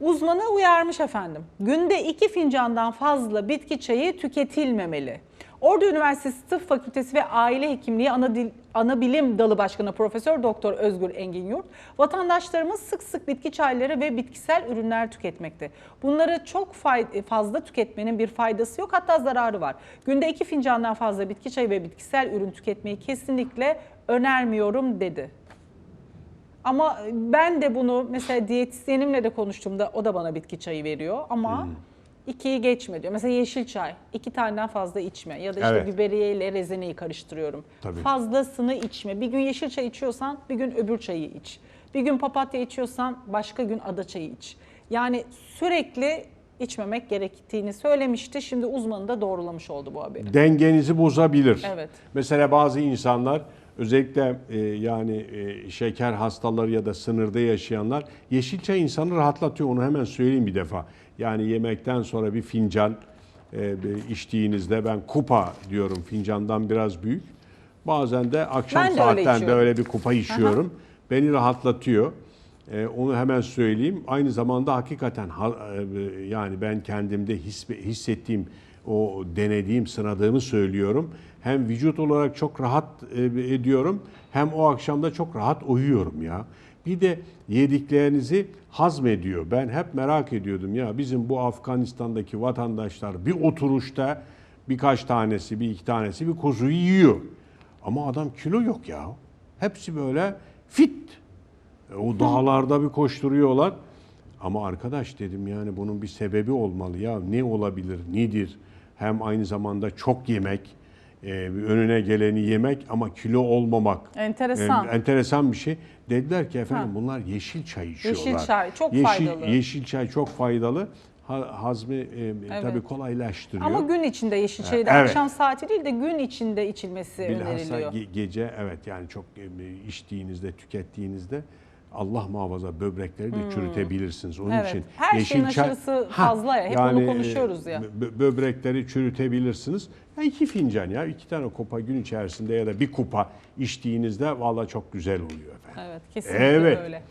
Uzmanı uyarmış efendim. Günde iki fincandan fazla bitki çayı tüketilmemeli. Ordu Üniversitesi Tıp Fakültesi ve Aile Hekimliği Ana, Ana Bilim Dalı Başkanı Profesör Doktor Özgür Engin Yurt, vatandaşlarımız sık sık bitki çayları ve bitkisel ürünler tüketmekte. Bunları çok fay- fazla tüketmenin bir faydası yok hatta zararı var. Günde iki fincandan fazla bitki çayı ve bitkisel ürün tüketmeyi kesinlikle önermiyorum dedi. Ama ben de bunu mesela diyetisyenimle de konuştuğumda o da bana bitki çayı veriyor ama Hmm. ikiyi geçme diyor. Mesela yeşil çay iki taneden fazla içme ya da işte Evet. biberiye ile rezeneyi karıştırıyorum. Tabii. Fazlasını içme. Bir gün yeşil çay içiyorsan bir gün öbür çayı iç. Bir gün papatya içiyorsan başka gün ada çayı iç. Yani sürekli içmemek gerektiğini söylemişti. Şimdi uzmanı da doğrulamış oldu bu haberi. dengenizi bozabilir. Evet. Mesela bazı insanlar özellikle e, yani e, şeker hastaları ya da sınırda yaşayanlar yeşil çay insanı rahatlatıyor. Onu hemen söyleyeyim bir defa. Yani yemekten sonra bir fincan e, içtiğinizde ben kupa diyorum fincandan biraz büyük. Bazen de akşam Ben de öyle saatlerinde içiyorum. öyle bir kupa içiyorum. Beni rahatlatıyor. E, onu hemen söyleyeyim. Aynı zamanda hakikaten ha- e, yani ben kendimde his, hissettiğim, o denediğim, sınadığımı söylüyorum. Hem vücut olarak çok rahat e, ediyorum hem o akşamda çok rahat uyuyorum ya. Bir de yediklerinizi hazmediyor. Ben hep merak ediyordum ya bizim bu Afganistan'daki vatandaşlar bir oturuşta birkaç tanesi, bir iki tanesi bir kuzuyu yiyor. Ama adam kilo yok ya. Hepsi böyle fit. E, O dağlarda bir koşturuyorlar. Ama arkadaş dedim yani bunun bir sebebi olmalı ya. Ne olabilir, nedir? Hem aynı zamanda çok yemek, e, önüne geleni yemek ama kilo olmamak. Enteresan. E, enteresan bir şey. Dediler ki efendim bunlar yeşil çay içiyorlar. Yeşil çay çok yeşil, faydalı. Yeşil çay çok faydalı. Ha- hazmi e, tabii kolaylaştırıyor. Ama gün içinde yeşil çayı da Evet. akşam saati değil de gün içinde içilmesi Bilhassa öneriliyor. ge- gece evet yani çok e, içtiğinizde, tükettiğinizde Allah muhafaza böbrekleri de çürütebilirsiniz. Onun Hmm. Evet. için Her şeyin yeşil çay- aşırısı Ha, fazla ya, hep onu e, konuşuyoruz ya. bö- Böbrekleri çürütebilirsiniz. Ya iki fincan ya iki tane kupa gün içerisinde ya da bir kupa içtiğinizde valla çok güzel oluyor efendim. Evet kesinlikle Evet. öyle.